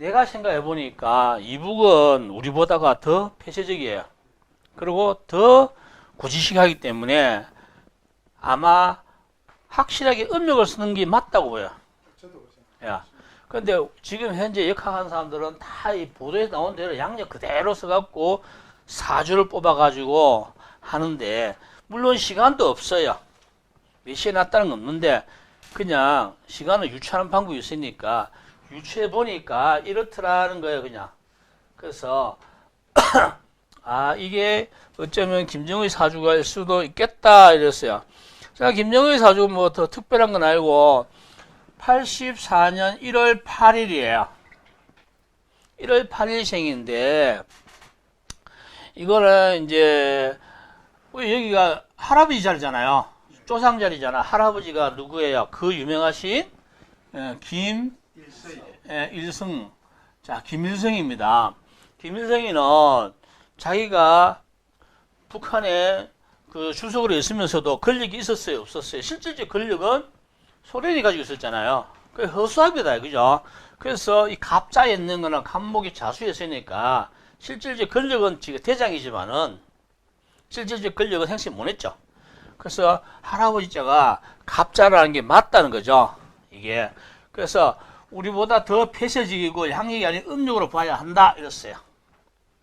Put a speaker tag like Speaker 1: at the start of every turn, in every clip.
Speaker 1: 내가 생각해 보니까 이북은 우리보다가 더 폐쇄적이에요. 그리고 더 고지식하기 때문에 아마 확실하게 음력을 쓰는 게 맞다고 보여. 야. 근데 지금 현재 역학하는 사람들은 다 이 보도에 나온 대로 양력 그대로 써갖고 사주를 뽑아가지고 하는데, 물론 시간도 없어요. 몇 시에 났다는 건 없는데, 그냥 시간을 유추하는 방법이 있으니까, 유추해 보니까 이렇더라는 거예요, 그냥. 그래서, 아, 이게 어쩌면 김정의 사주가일 수도 있겠다, 이랬어요. 자, 김정의 사주가 뭐더 특별한 건 알고, 84년 1월 8일이에요. 1월 8일 생인데, 이거는 이제, 여기가 할아버지 자리잖아요. 조상 자리잖아. 할아버지가 누구예요? 그 유명하신, 예, 김. 예, 일승. 자, 김일성입니다. 김일성이는 자기가 북한에 그 주석으로 있으면서도 권력이 있었어요? 없었어요? 실질적 권력은 소련이 가지고 있었잖아요. 그 허수아비다, 그죠? 그래서 이 갑자에 있는 거는 갑목이 자수했으니까 실질적 권력은 지금 대장이지만은 실질적 권력은 행사 못했죠. 그래서 할아버지 자가 갑자라는 게 맞다는 거죠. 이게. 그래서 우리보다 더 폐쇄적이고 양력이 아닌 음력으로 봐야 한다 이랬어요.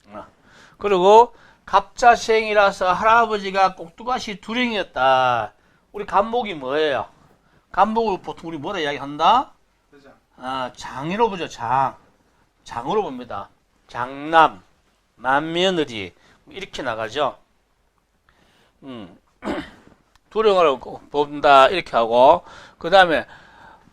Speaker 1: 어. 그리고 갑자생이라서 할아버지가 꼭두가시 두령이었다. 우리 간목이 뭐예요? 간목을 보통 우리 뭐라 이야기한다? 아, 장으로 보죠, 장. 장으로 봅니다. 장남, 맏며느리, 이렇게 나가죠. 음. 두령을 본다, 이렇게 하고, 그 다음에,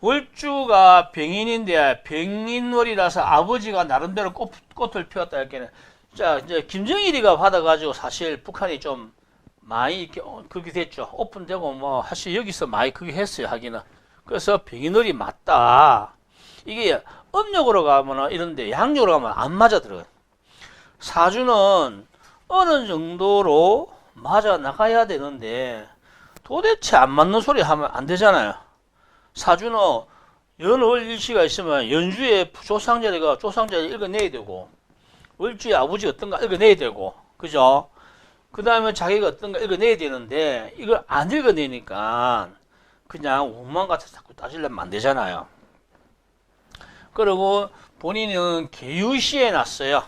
Speaker 1: 월주가 병인인데, 병인월이라서 아버지가 나름대로 꽃, 꽃을 피웠다, 이렇게는. 자, 이제 김정일이가 받아가지고 사실 북한이 좀 많이 이렇게 어, 그렇게 됐죠. 오픈되고 뭐, 사실 여기서 많이 그게 했어요, 하기는. 그래서 병인월이 맞다. 이게 음력으로 가면 이런데 양력으로 가면 안 맞아 들어가요. 사주는 어느 정도로 맞아 나가야 되는데 도대체 안 맞는 소리 하면 안 되잖아요. 사주는 연월 일시가 있으면 연주에 조상자리가 조상자리 읽어내야 되고 월주에 아버지 어떤가 읽어내야 되고 그죠? 그 다음에 자기가 어떤가 읽어내야 되는데 이걸 안 읽어내니까 그냥 원망 같아서 자꾸 따지려면 안 되잖아요. 그리고 본인은 개유시에 났어요.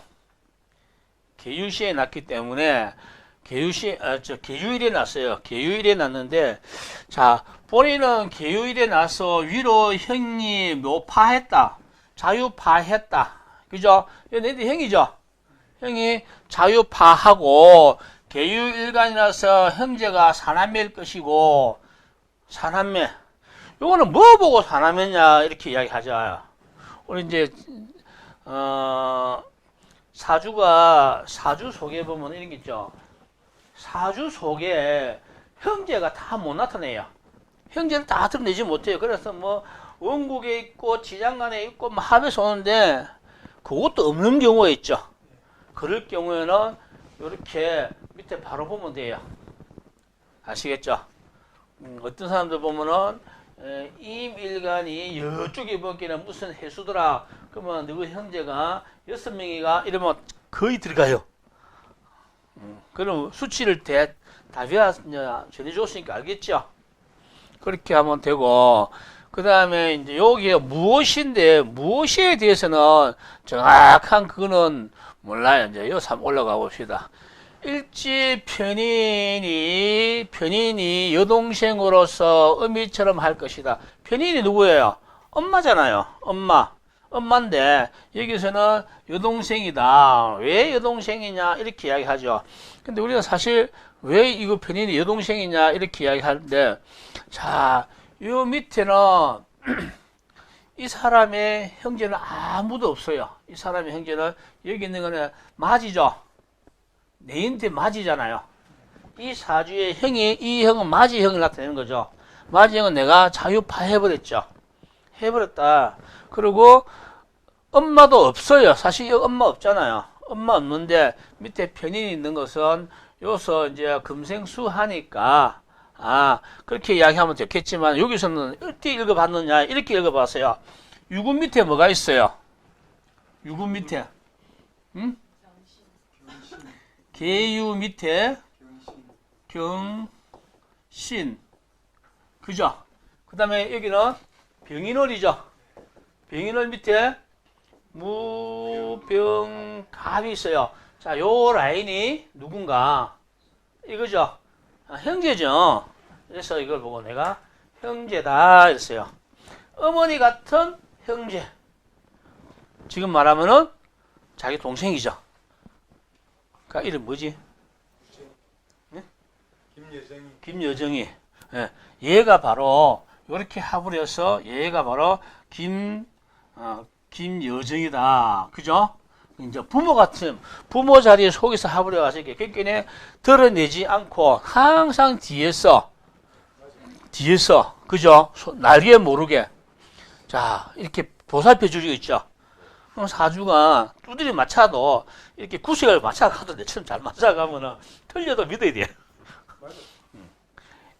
Speaker 1: 개유시에 났기 때문에 개유시 아, 저 개유일에 났어요. 개유일에 났는데 자 본인은 개유일에 나서 위로 형이 묘파했다. 자유파했다. 그죠? 내들 형이죠. 형이 자유파하고 개유일간이라서 형제가 사남매일 것이고 사남매. 요거는 뭐 보고 사남매냐 이렇게 이야기하죠. 우리 이제 어 사주가 사주 속에 보면 이런 게 있죠. 사주 속에 형제가 다 못 나타내요. 형제를 다 드러내지 못해요. 그래서 뭐 원국에 있고 지장간에 있고 뭐 합에서 오는데 그것도 없는 경우가 있죠. 그럴 경우에는 이렇게 밑에 바로 보면 돼요. 아시겠죠? 음, 어떤 사람들 보면은 에, 임일간이 이쪽에 보기에는 무슨 해수더라. 그러면 누구 형제가 여섯 명이가 이러면 거의 들어가요. 음, 그럼 수치를 대, 다비아 전해줬으니까 알겠죠? 그렇게 하면 되고, 그 다음에 이제 여기에 무엇인데, 무엇에 대해서는 정확한 그거는 몰라요. 이제 한번 올라가 봅시다. 일지 편인이 편인이 여동생으로서 어미처럼 할 것이다. 편인이 누구예요? 엄마잖아요. 엄마. 엄마인데 여기서는 여동생이다. 왜 여동생이냐 이렇게 이야기하죠. 근데 우리가 사실 왜 이거 편인이 여동생이냐 이렇게 이야기하는데 자, 요 밑에는 이 사람의 형제는 아무도 없어요. 이 사람의 형제는 여기 있는 거는 맞이죠. 내인데 맞이잖아요. 이 사주의 형이 이 형은 맞이 형을 나타내는 거죠. 맞이 형은 내가 자유파 해버렸죠. 해버렸다. 그리고 엄마도 없어요. 사실 엄마 없잖아요. 엄마 없는데 밑에 편인이 있는 것은 여기서 이제 금생수 하니까 아 그렇게 이야기하면 됐겠지만 여기서는 어떻게 읽어봤느냐 이렇게 읽어봤어요. 유군 밑에 뭐가 있어요? 유군 밑에 응? 개유 밑에
Speaker 2: 경신
Speaker 1: 그죠? 그 다음에 여기는 병인월이죠. 병인월 밑에 무병갑이 있어요. 자, 요 라인이 누군가 이거죠. 아, 형제죠. 그래서 이걸 보고 내가 형제다 했어요. 어머니 같은 형제. 지금 말하면은 자기 동생이죠. 그 이름 뭐지?
Speaker 2: 김여정이,
Speaker 1: 김여정이. 예, 얘가 바로 이렇게 합을 해서 얘가 바로 김 어, 김여정이다. 그죠? 이제 부모 같은 부모 자리에 속에서 합을 해가지고 이렇게 깽깽이 드러내지 않고 항상 뒤에서 뒤에서 그죠? 소- 날개 모르게 자 이렇게 보살펴 주고 있죠. 그럼 사주가 두드리 맞춰도 이렇게 구색을 맞춰가도 내처럼 잘 맞춰가면은 틀려도 믿어야 돼.
Speaker 2: 맞아.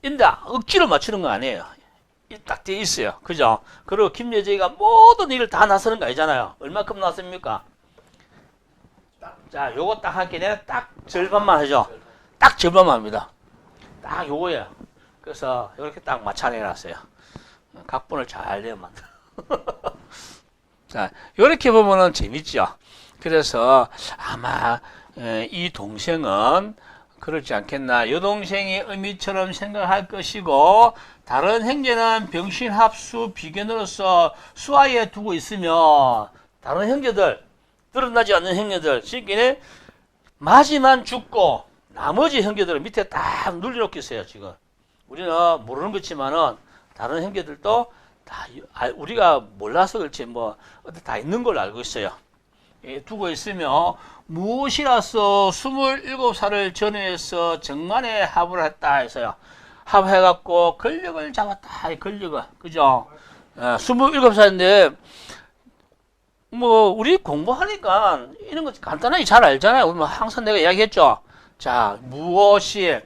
Speaker 1: 근데 억지로 맞추는 거 아니에요. 이딱돼 있어요. 그죠? 그리고 김여정이가 모든 일을 다 나서는 거 아니잖아요. 얼마큼 나섭니까? 자, 요거 딱 하기 전에 딱 절반만 하죠. 딱 절반만 합니다. 딱 요거예요. 그래서 이렇게 딱 맞춰내놨어요. 각본을 잘 만들어. 자, 이렇게 보면은 재밌죠. 그래서 아마 에, 이 동생은 그렇지 않겠나. 여동생이 의미처럼 생각할 것이고 다른 형제는 병신 합수 비견으로서 수하에 두고 있으며 다른 형제들 드러나지 않는 형제들 쉽게 마지만 죽고 나머지 형제들은 밑에 딱 눌려놓고 있어요 지금 우리는 모르는 거지만은 다른 형제들도 다 알- 우리가 몰라서 그렇지 뭐 어디 다 있는 걸로 알고 있어요 예, 두고 있으며 무엇이라서 27살을 전후해서 정만에 합을 했다 해서요. 합해갖고 권력을 잡았다. 이 권력을. 그죠? 예, 27살인데, 뭐, 우리 공부하니까 이런 거 간단하게 잘 알잖아요. 우리 뭐 항상 내가 이야기했죠. 자, 무엇이,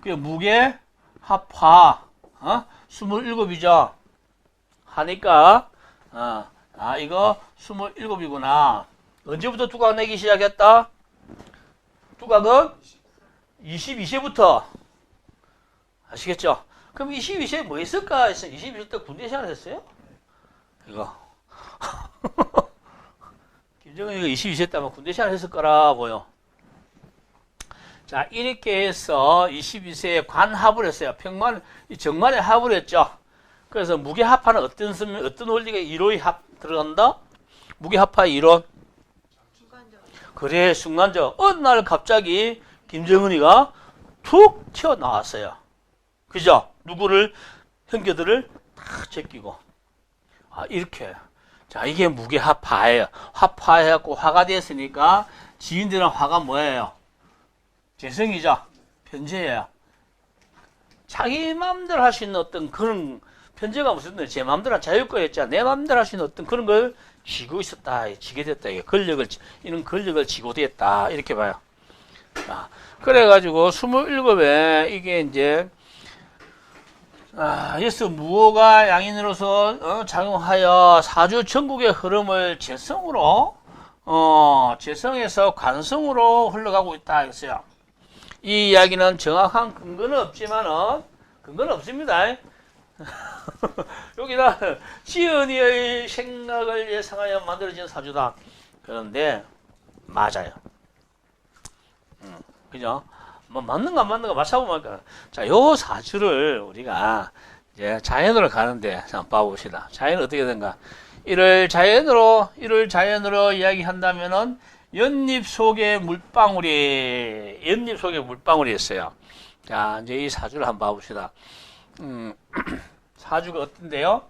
Speaker 1: 그 무게, 합화, 어? 27이죠. 하니까, 어, 아, 이거 27이구나. 언제부터 두각 내기 시작했다? 두각은 22세부터. 아시겠죠? 그럼 22세에 뭐 했어. 22세 때 군대 생활했어요? 이거. 김정은 이거 22세 때 아마 군대 생활했을 거라 보여. 자, 이렇게 해서 22세에 관합을 했어요. 평만, 이 정만에 합을 했죠. 그래서 무게합하는 어떤, 씀- 어떤 원리가 이론이 합 들어간다? 무게합화 이론. 그래, 순간적. 어느 날 갑자기 김정은이가 툭 튀어나왔어요. 그죠? 누구를, 형제들을 탁 제끼고. 아, 이렇게. 자, 이게 무게합화예요. 합화해갖고 화가 됐으니까 지인들은 화가 뭐예요? 재성이죠? 편제예요. 자기 마음대로 할 수 있는 어떤 그런 편제가 무슨 제 마음대로 자유권이었잖아. 내 마음대로 할 수 있는 어떤 그런 걸 쥐고 있었다. 쥐게 됐다. 이게 권력을, 쥐- 이런 권력을 쥐고 됐다. 이렇게 봐요. 자, 그래가지고 27에 이게 이제, 아, 예수 무호가 양인으로서 어, 작용하여 사주 전국의 흐름을 재성으로, 어, 재성에서 관성으로 흘러가고 있다. 했어요. 이 이야기는 정확한 근거는 없지만은, 근거는 없습니다. 여기는 지은이의 생각을 예상하여 만들어진 사주다. 그런데 맞아요. 음, 그죠? 뭐 맞는가 안 맞는가 맞춰보면 자, 요 사주를 우리가 이제 자연으로 가는데 한번 봐봅시다. 자연 어떻게 된가? 이를 자연으로 이를 자연으로 이야기한다면은 연잎 속에 물방울이 연잎 속에 물방울이 있어요. 자, 이제 이 사주를 한번 봐봅시다. 음, 사주가 어떤데요?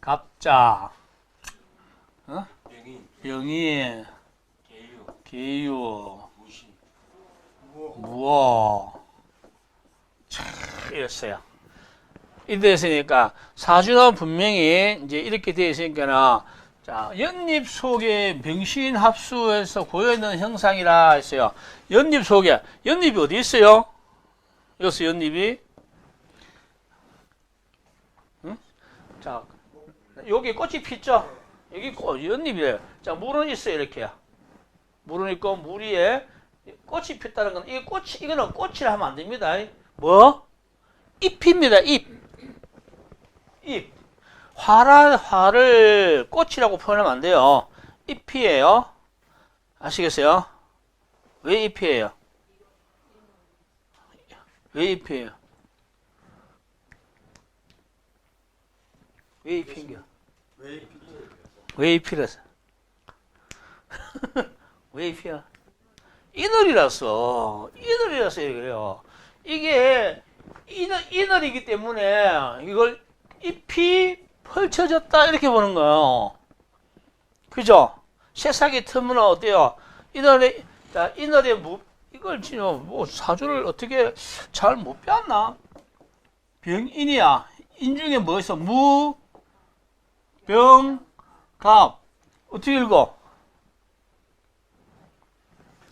Speaker 1: 갑자,
Speaker 2: 명인,
Speaker 1: 병인, 기유, 무어, 참 이랬어요. 이래 있으니까 사주는 분명히 이제 이렇게 되어 있으니까는 자 연잎 속에 병신 합수해서 고여 있는 형상이라 했어요. 연잎 속에 연잎이 어디 있어요? 여기서 연잎이 응? 자 여기 꽃이 피죠. 여기 꽃, 연잎이래. 자, 물은 있어요, 이렇게. 물은 있고, 물 위에 꽃이 폈다는 건, 이 꽃이, 이거는 꽃이라 하면 안 됩니다. 뭐? 잎입니다, 잎. 잎. 화라, 화를 꽃이라고 표현하면 안 돼요. 잎이에요. 아시겠어요? 왜 잎이에요? 왜 잎이에요? 왜 잎인겨?
Speaker 2: 왜
Speaker 1: 잎이라서? 왜 잎이야? 이널이라서 이널이라서 그래요. 이게 이널 이널이기 때문에 이걸 잎이 펼쳐졌다 이렇게 보는 거예요. 그죠? 새싹이 트면 어때요? 이널에 자 이널에 무 이걸 지금 뭐 사주를 어떻게 잘 못 배웠나? 병인이야. 인 중에 뭐 있어? 무, 병, 갑. 어떻게 읽어?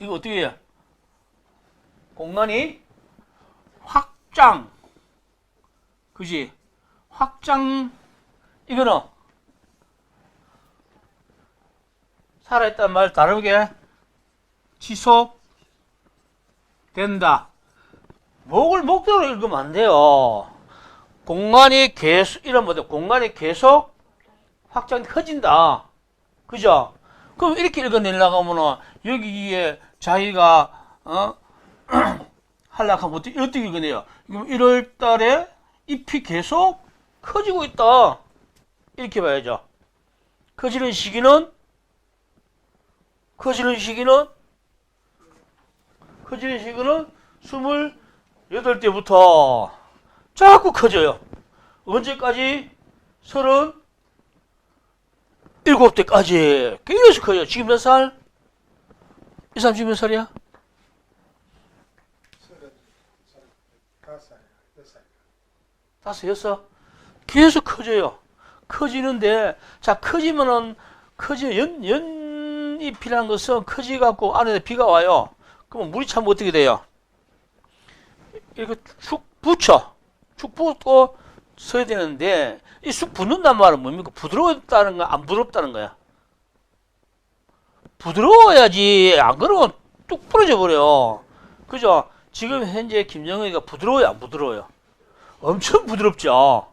Speaker 1: 이거 어떻게 해? 공간이 확장. 그지? 확장. 이거는 살아있단 말 다르게 지속 된다. 목을 목대로 읽으면 안 돼요. 공간이 계속 이런 뭐죠? 공간이 계속 확장 커진다. 그죠? 그럼 이렇게 읽어내려고 하면은 여기에 자기가 어 한락하면 어떻게, 어떻게? 그럼 1월 달에 잎이 계속 커지고 있다. 이렇게 봐야죠. 커지는 시기는 커지는 시기는 커지는 시기는 28대부터 자꾸 커져요. 언제까지? 37대까지 계속 커요. 지금 몇 살? 이 사람 지금 몇 살이야? 다섯 여섯? 계속 커져요. 커지는데, 자, 커지면은, 커지, 연, 연잎이라는 것은 커지갖고 안에 비가 와요. 그러면 물이 차면 어떻게 돼요? 이렇게 쑥 붙여. 쑥 붙고 서야 되는데, 이 쑥 붙는단 말은 뭡니까? 부드러웠다는 거야? 안 부드럽다는 거야? 부드러워야지. 안 그러면 뚝 부러져 버려. 그죠? 지금 현재 김정은이가 부드러워요? 안 부드러워요? 엄청 부드럽죠?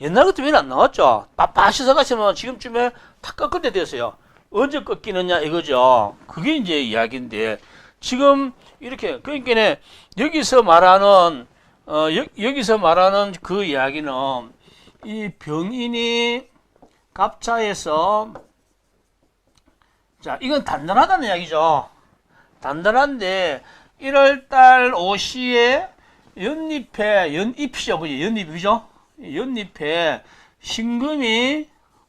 Speaker 1: 옛날 같으면 안 나왔죠? 빳빳이 가시면 지금쯤에 다 꺾을 때 됐어요. 언제 꺾이느냐 이거죠. 그게 이제 이야기인데, 지금 이렇게, 그러니까 여기서 말하는, 어, 여, 여기서 말하는 그 이야기는 이 병인이 갑자에서 자, 이건 단단하다는 이야기죠. 단단한데 1월달 오시에 연잎에 연잎이죠, 그죠? 연잎이죠? 연잎에 신금이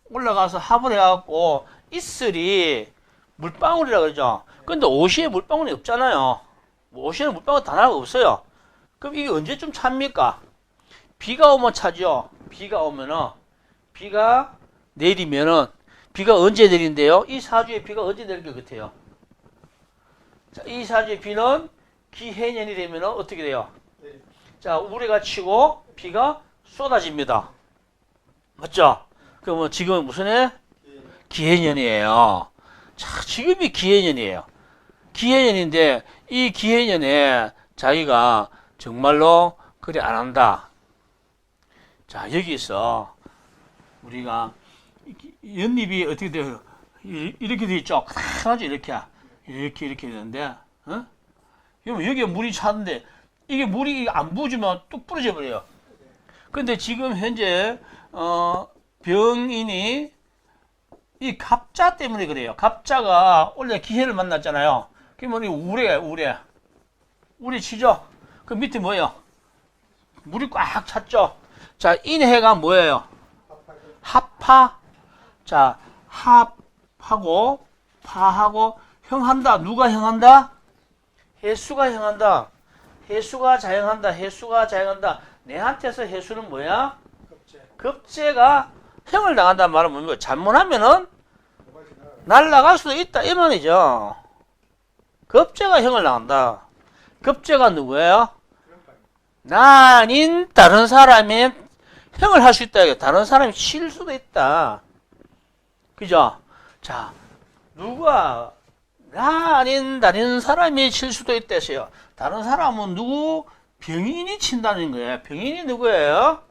Speaker 1: 올라가서 합을 해갖고 이슬이 물방울이라 그러죠. 근데 오시에 물방울이 없잖아요. 오시에는 물방울 단 하나가 없어요. 그럼 이게 언제쯤 찹니까? 비가 오면 차죠. 비가 오면은 비가 내리면은 비가 언제 내린대요? 이 사주에 비가 언제 내릴 것 같아요? 자, 이 사주의 비는 기해년이 되면 어떻게 돼요?
Speaker 2: 네.
Speaker 1: 자, 우레가 치고 비가 쏟아집니다. 맞죠? 그러면 지금 무슨 해?
Speaker 2: 예.
Speaker 1: 기해년이에요. 자, 지금이 기해년이에요. 기해년인데 이 기해년에 자기가 정말로 그래 안 한다. 자, 여기서 우리가 이- 연잎이 어떻게 돼요? 이- 이렇게 돼 있죠. 하나죠 이렇게 이렇게 이렇게 되는데, 어? 여기에 물이 차는데 이게 물이 안 부어주면 뚝 부러져 버려요. 근데 지금 현재 어, 병인이 이 갑자 때문에 그래요. 갑자가 원래 기해를 만났잖아요. 그러면 이 우레 우레 우레 치죠. 그 밑에 뭐예요? 물이 꽉 찼죠. 자 인해가 뭐예요? 합파. 자, 합하고 파하고 형한다. 누가 형한다? 해수가 형한다. 해수가 자형한다. 해수가 자형한다. 내한테서 해수는 뭐야?
Speaker 2: 급제
Speaker 1: 급제가 형을 당한다는 말은 뭡니까? 잘못하면은 날라갈 수도 있다. 이 말이죠. 급제가 형을 당한다. 급제가 누구예요? 아닌 다른 사람이 형을 할 수 있다. 다른 사람이 칠 수도 있다. 그죠? 자, 누가 나 아닌 다른 사람이 칠 수도 있대서요. 다른 사람은 누구? 병인이 친다는 거예요. 병인이 누구예요?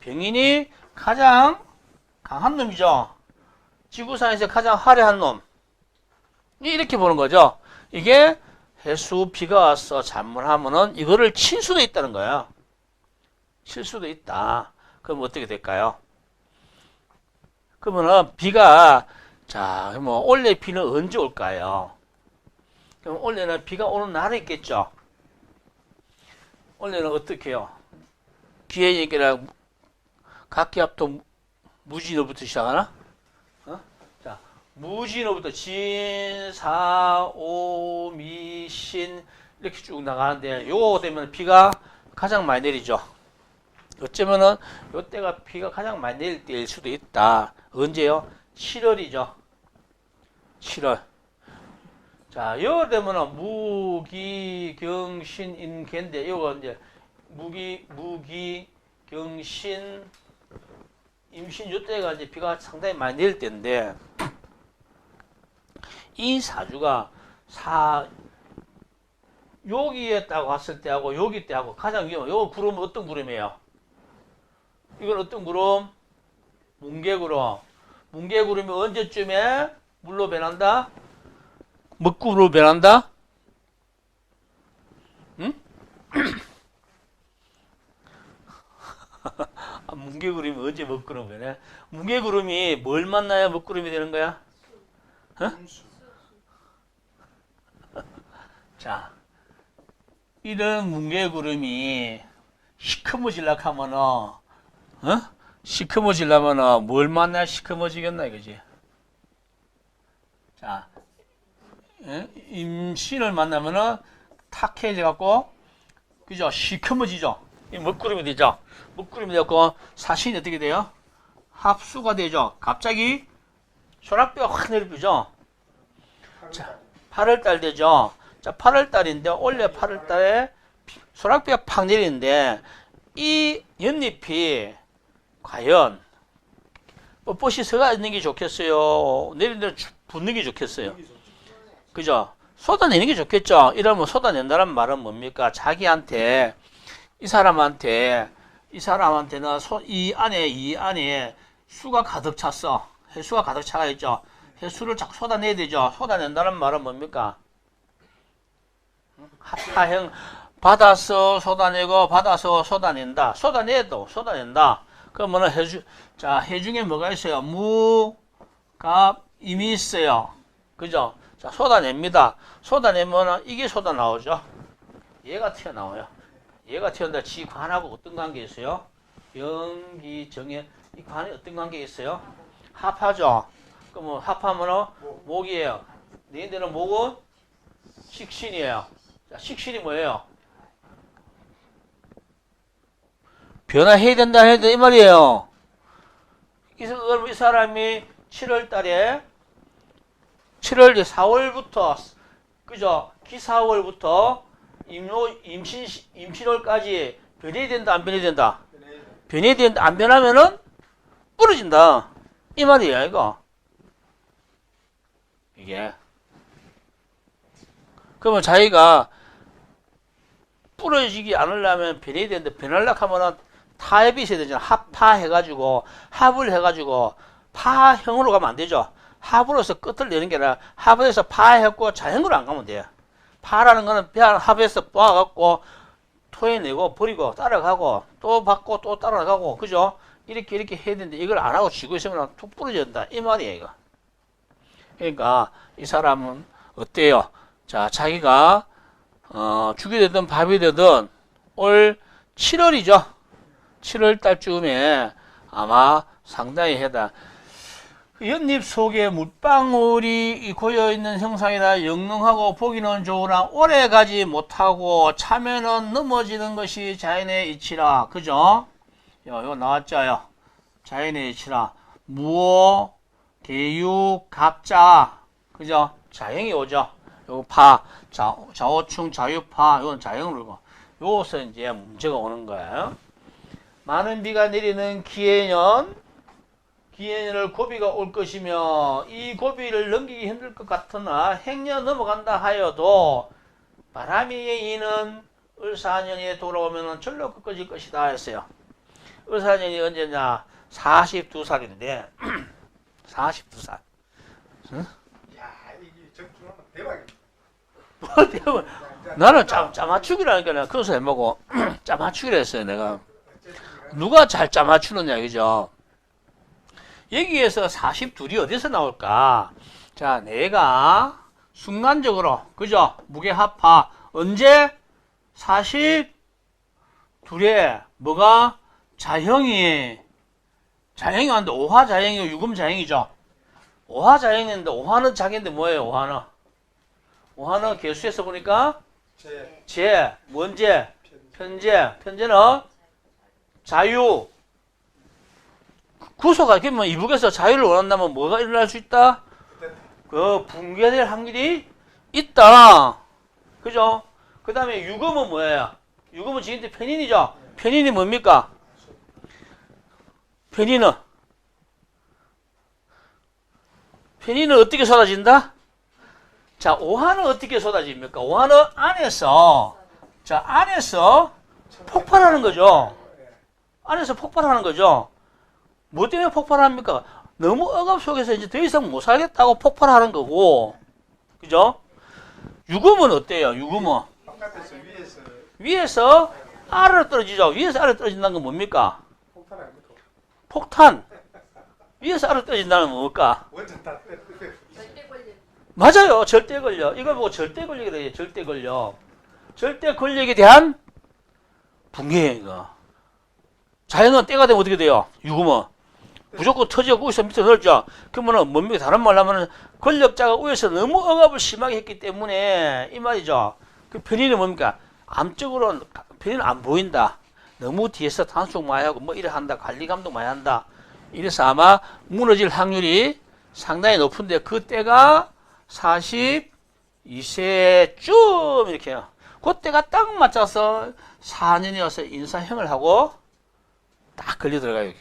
Speaker 1: 병인이 가장 강한 놈이죠. 지구상에서 가장 화려한 놈. 이렇게 보는 거죠. 이게 해수 비가 와서 잔물하면은 이거를 칠 수도 있다는 거예요. 칠 수도 있다. 그럼 어떻게 될까요? 그러면은 비가 자, 뭐 올해 비는 언제 올까요? 그럼 올해는 비가 오는 날이 있겠죠. 올해는 어떻게 해요? 기해니까 각기합도 무진어부터 시작하나? 어? 자, 무진어부터 진, 사, 오, 미, 신 이렇게 쭉 나가는데 요거 되면 비가 가장 많이 내리죠. 어쩌면은 요때가 비가 가장 많이 내릴 때일 수도 있다. 언제요? 7월이죠. 7월. 자, 요 되면은 무기, 경신, 인계인데 요거 이제 무기, 무기, 경신, 임신 요때가 이제 비가 상당히 많이 내릴 때인데 이 사주가 사 여기에 딱 왔을 때하고 여기 때하고 가장 위험. 요 구름은 어떤 구름이에요? 이건 어떤 구름? 뭉게구름. 뭉게구름이 언제쯤에 물로 변한다? 먹구름으로 변한다? 응? 아, 뭉게구름이 언제 먹구름 변해? 뭉게구름이 뭘 만나야 먹구름이 되는 거야? 자, 이런 뭉게구름이 시커머질락 하면은, 어? 시커머질라면은 뭘 만나야 시커머지겠나 이거지. 자, 예? 임신을 만나면은 탁해져 갖고, 그죠? 시커머지죠? 이 먹구름이 되죠? 먹구름이 되고, 사신이 어떻게 돼요? 합수가 되죠? 갑자기 소락뼈가 확 내려쁘죠? 자, 8월달 되죠? 자, 8월달인데, 원래 8월달에 소락뼈가 팍 내리는데, 이 연잎이 과연 뻣뻣이 서가 있는 게 좋겠어요? 쭉 붙는 게 좋겠어요? 그죠? 쏟아내는 게 좋겠죠? 이러면 쏟아낸다는 말은 뭡니까? 자기한테, 이 사람한테, 이 사람한테는 소, 이 안에, 이 안에 수가 가득 찼어. 해수가 가득 차가 있죠? 해수를 자꾸 쏟아내야 되죠? 쏟아낸다는 말은 뭡니까? 하형 받아서 쏟아내고 받아서 쏟아낸다. 쏟아내도 쏟아낸다. 그러면은 해주 자 해중에 뭐가 있어요? 무, 갑, 임이 있어요. 그죠? 자 쏟아냅니다. 쏟아내면은 이게 쏟아 나오죠. 얘가 튀어나와요. 얘가 튀어나온다. 지 관하고 어떤 관계 있어요? 영기 정에 이 관이 어떤 관계 있어요? 합하죠. 그러면 합하면은 목이에요. 너희들은 목은 식신이에요. 자, 식신이 뭐예요? 변화해야 된다 해야 돼, 이 말이에요. 그럼 이 사람이 7월 달에, 7월, 4월부터, 그죠? 기사월부터 임로, 임신, 임신월까지 변해야 된다, 안 변해야 된다? 변해야 된다, 안 변하면은 부러진다. 이 말이에요, 이거. 이게. 그러면 자기가 부러지지 않으려면 변해야 되는데 변하려고 하면은 타협이 있어야 되잖아. 합파 해가지고 합을 해가지고 파형으로 가면 안 되죠. 합으로서 끝을 내는 게 아니라 합에서 파했고 자형으로 안 가면 돼요. 파라는 거는 배 합에서 뽀아갖고 토해내고 버리고 따라가고 또 받고 또 따라가고 그죠? 이렇게 이렇게 해야 되는데 이걸 안 하고 쥐고 있으면 툭 부러진다 이 말이에요 이거. 그러니까 이 사람은 어때요? 자 자기가 어, 죽이 되든 밥이 되든 올 7월이죠. 7월 달쯤에 아마 상당히 해다. 그 연잎 속에 물방울이 고여 있는 형상이라 영롱하고 보기는 좋으나 오래 가지 못하고 차면은 넘어지는 것이 자연의 이치라. 그죠? 요, 요 나왔죠요. 자연의 이치라. 무어, 개유, 갑자. 그죠? 자형이 오죠. 요 파, 자, 좌우충, 자유파, 이건 자형으로 요것서 이제 문제가 오는 거예요. 많은 비가 내리는 기해년, 기해년을 고비가 올 것이며 이 고비를 넘기기 힘들 것 같으나 행년 넘어간다 하여도 바람이 이는 을사년이 돌아오면 절로 끝까지 것이다 했어요. 을사년이 언제냐? 42살인데 42살.
Speaker 2: 야, 이게 적중하면 대박이다.
Speaker 1: 뭐 나는 짜, 짜 맞추기라니까 내가 그래서 해보고 짜 맞추기를 했어요 내가 누가 잘 짜맞추느냐 그죠? 여기에서 42이 어디서 나올까? 자 내가 순간적으로 그죠? 무게합파. 언제? 42에 뭐가? 자형이. 자형이 왔는데 오화 자형이고 유금 자형이죠. 오화 자형인데 오화는 자기인데 뭐예요 오화는? 오화는 개수에서 보니까?
Speaker 2: 제.
Speaker 1: 제, 뭔제. 편제, 편제는 자유. 구소가 그러면 이북에서 자유를 원한다면 뭐가 일어날 수 있다?
Speaker 2: 그
Speaker 1: 붕괴될 확률이 있다. 그죠? 그 다음에 유금은 뭐예요? 유금은 지금 편인이죠? 편인이 뭡니까? 편인은? 편인은 어떻게 쏟아진다? 자, 오화는 어떻게 쏟아집니까? 오화는 안에서, 자, 안에서 폭발하는 거죠. 안에서 폭발하는 거죠. 뭐 때문에 폭발합니까? 너무 억압 속에서 이제 더 이상 못 살겠다고 폭발하는 거고, 그죠? 유금은 어때요? 유금은
Speaker 2: 바깥에서 위에서
Speaker 1: 위에서 아래로 떨어지죠. 위에서 아래로 떨어진다는 건 뭡니까?
Speaker 2: 폭탄 아닙니까?
Speaker 1: 폭탄. 위에서 아래로 떨어진다는 건 뭡니까? 맞아요. 절대 권력. 이걸 보고 절대 권력이라 해요. 절대 권력. 절대 권력에 대한 붕괴가. 자연은 때가 되면 어떻게 돼요? 유금은. 무조건 터지고 위에서 밑에 넓죠. 그러면은 뭡니까? 다른 말로 하면은 권력자가 위에서 너무 억압을 심하게 했기 때문에 이 말이죠. 그 편인은 뭡니까? 암적으로 편인은 안 보인다. 너무 뒤에서 단속 많이 하고 뭐 이래 한다. 관리 감독 많이 한다. 이래서 아마 무너질 확률이 상당히 높은데 그 때가 42세쯤 이렇게요. 그때가 딱 맞춰서 4년이어서 인사형을 하고 딱 걸려 들어가요. 여기.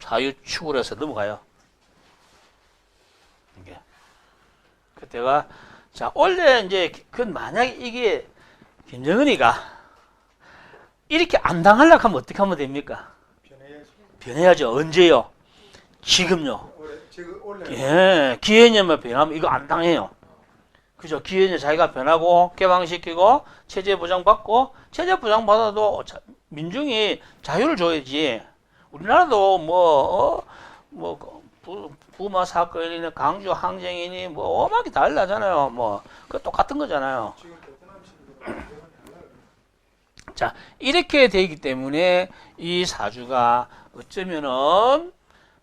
Speaker 1: 자유축으로 해서 넘어가요. 이게. 그때가 자 원래 이제 그 만약에 이게 김정은이가 이렇게 안 당하려고 하면 어떻게 하면 됩니까? 변해야죠. 언제요? 지금요. 예, 기회년만 변하면 이거 안 당해요. 그죠? 기회년 자기가 변하고 개방시키고 체제 보장 받고 체제 보장 받아도 자- 민중이 자유를 줘야지. 우리나라도 뭐, 어, 뭐, 그 부, 부마 사건이니 강주 항쟁이니 뭐 어마하게 달라잖아요. 뭐, 그 똑같은 거잖아요. 자, 이렇게 되기 때문에 이 사주가 어쩌면은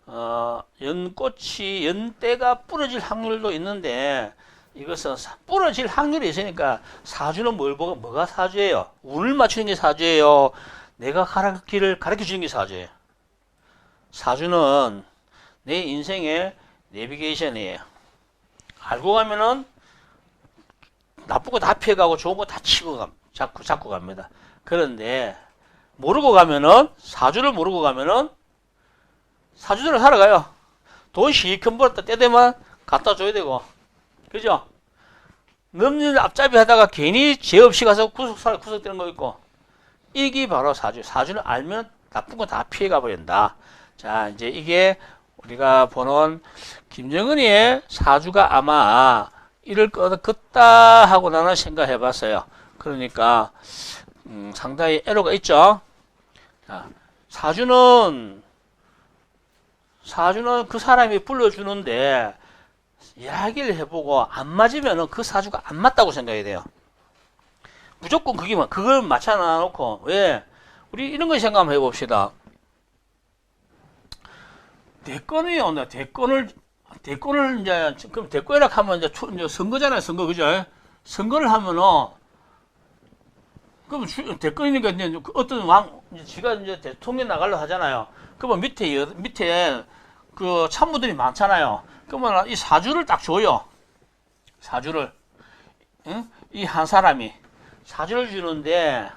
Speaker 1: 어, 연꽃이 연대가 부러질 확률도 있는데 이것은 사- 부러질 확률이 있으니까 사주는 뭘 보고 뭐가 사주예요? 운을 맞추는 게 사주예요. 내가 가르 길을 가르쳐 주는 게 사주예요. 사주는 내 인생의 내비게이션이에요. 알고 가면은 거다 피해가고 좋은 거 다 치고 가, 잡고 잡고 갑니다. 그런데 모르고 가면은 사주를 모르고 가면은 사주대로 살아가요. 돈 시큰 벌었다 때 되면 갖다 줘야 되고, 그죠? 넘는 앞잡이 하다가 괜히 죄 없이 가서 구속 구속되는 거 있고, 이게 바로 사주. 사주를 알면 나쁜 거 다 피해가 버린다. 자, 이제 이게 우리가 보는 김정은이의 사주가 아마 것 같다 하고 나는 생각해 봤어요. 그러니까 음, 상당히 애로가 있죠. 자, 사주는 사주는 그 사람이 불러주는데 이야기를 해보고 안 맞으면은 그 사주가 안 맞다고 생각해야 돼요. 무조건 그게 막 그걸 맞춰놔 놓고 왜 우리 이런 거 생각 한번 해봅시다. 대권이 온다. 대권을 대권을 이제 그럼 대권이라 하면 이제, 투- 이제 선거잖아요. 선거 그죠? 선거를 하면은 그럼 주- 대권이니까 이제 그 어떤 왕 이제 지가 이제 대통령 나가려 하잖아요. 그러면 밑에 여- 밑에 그 참모들이 많잖아요. 그러면 이 사주를 딱 줘요. 사주를 응? 이 한 사람이 사주를 주는데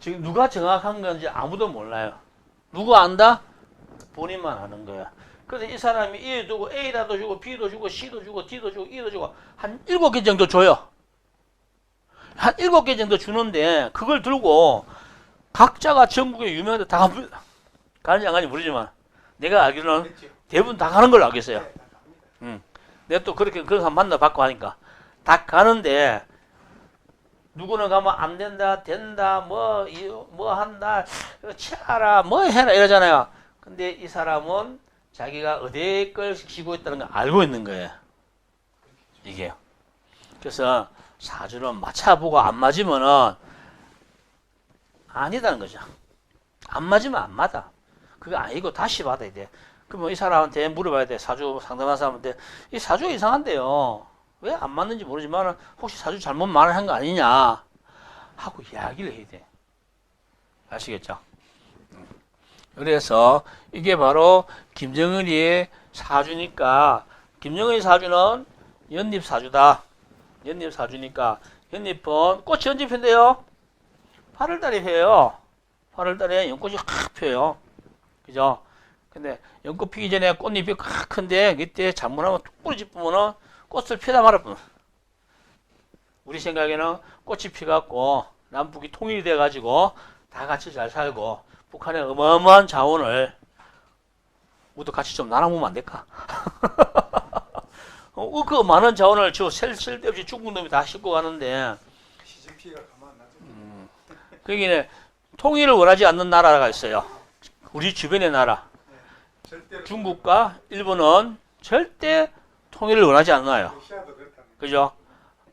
Speaker 1: 지금 누가 정확한 건지 아무도 몰라요. 누구 안다? 본인만 아는 거야. 그래서 이 사람이 E 두고 A라도 주고 B도 주고 C도 주고 D도 주고 E도 주고 한 일곱 개 정도 줘요. 한 일곱 개 정도 주는데 그걸 들고 각자가 전국에 유명한 데 다 갑니다. 가는지 안 가는지 모르지만 내가 알기로는
Speaker 2: 그렇죠.
Speaker 1: 대부분 다 가는 걸로 알고 있어요.
Speaker 2: 네, 다 갑니다.
Speaker 1: 내가 또 그렇게 그런 사람 만나봤고 하니까 다 가는데 누구는 가면 안 된다, 된다, 뭐, 이- 뭐 한다, 치아라, 뭐 해라 이러잖아요. 근데 이 사람은 자기가 어디에 걸 지고 있다는 걸 알고 있는 거예요. 이게요. 그래서 사주는 맞춰보고 안 맞으면은 아니다는 거죠. 안 맞으면 안 맞아. 그게 아니고 다시 받아야 돼. 그러면 이 사람한테 물어봐야 돼. 사주 상담한 사람한테 이 사주가 이상한데요. 왜 안 맞는지 모르지만 혹시 사주 잘못 말을 한 거 아니냐 하고 이야기를 해야 돼. 아시겠죠? 그래서 이게 바로 김정은이의 사주니까 김정은의 사주는 연립 사주다. 연립 사주니까 연립은 꽃이 언제 핀대요? 8월달에 펴요. 8월달에 연꽃이 확 펴요. 그죠? 근데 연꽃 피기 전에 꽃잎이 확 큰데 그때 잘못하면 뿌리집 보면은 꽃을 피다 말아뿐. 우리 생각에는 꽃이 피갖고 남북이 통일이 돼가지고 다 같이 잘 살고 북한의 어마어마한 자원을 우리도 같이 좀 나눠보면 안 될까? 어, 그 많은 자원을 저 셀, 쓸데없이 중국 놈이 다 싣고 가는데
Speaker 2: 가만 안 놔줘.
Speaker 1: 거기는 통일을 원하지 않는 나라가 있어요. 우리 주변의 나라.
Speaker 2: 절대로
Speaker 1: 중국과 일본은 절대 통일을 원하지 않아요.
Speaker 2: 러시아도
Speaker 1: 그죠?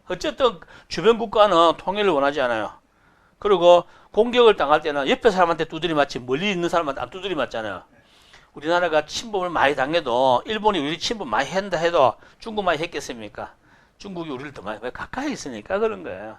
Speaker 1: 어쨌든 주변 국가는 통일을 원하지 않아요. 그리고 공격을 당할 때는 옆에 사람한테 두드리 맞지 멀리 있는 사람한테 안 두드리 맞잖아요. 우리나라가 침범을 많이 당해도 일본이 우리 침범 많이 한다 해도 중국 많이 했겠습니까? 중국이 우리를 더 많이 왜 가까이 있으니까 그런 거예요.